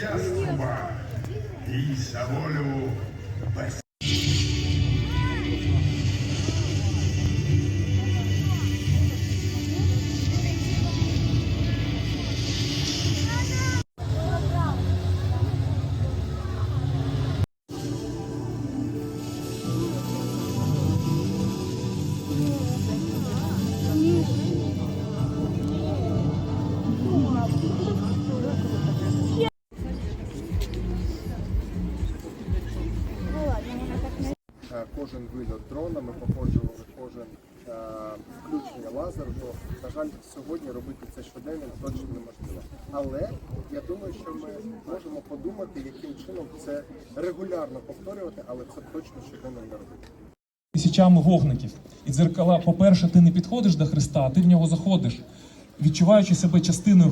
Яструба и за волю кожен вильот дрона, ми походжували кожен е, включення лазерного. На жаль, сьогодні робити це щоденно точно неможливо. Але я думаю, що ми можемо подумати, яким чином це регулярно повторювати, але це точно щоденно не робити. тисячами вогників. І дзеркала, по-перше, ти не підходиш до Христа, а ти в нього заходиш, відчуваючи себе частиною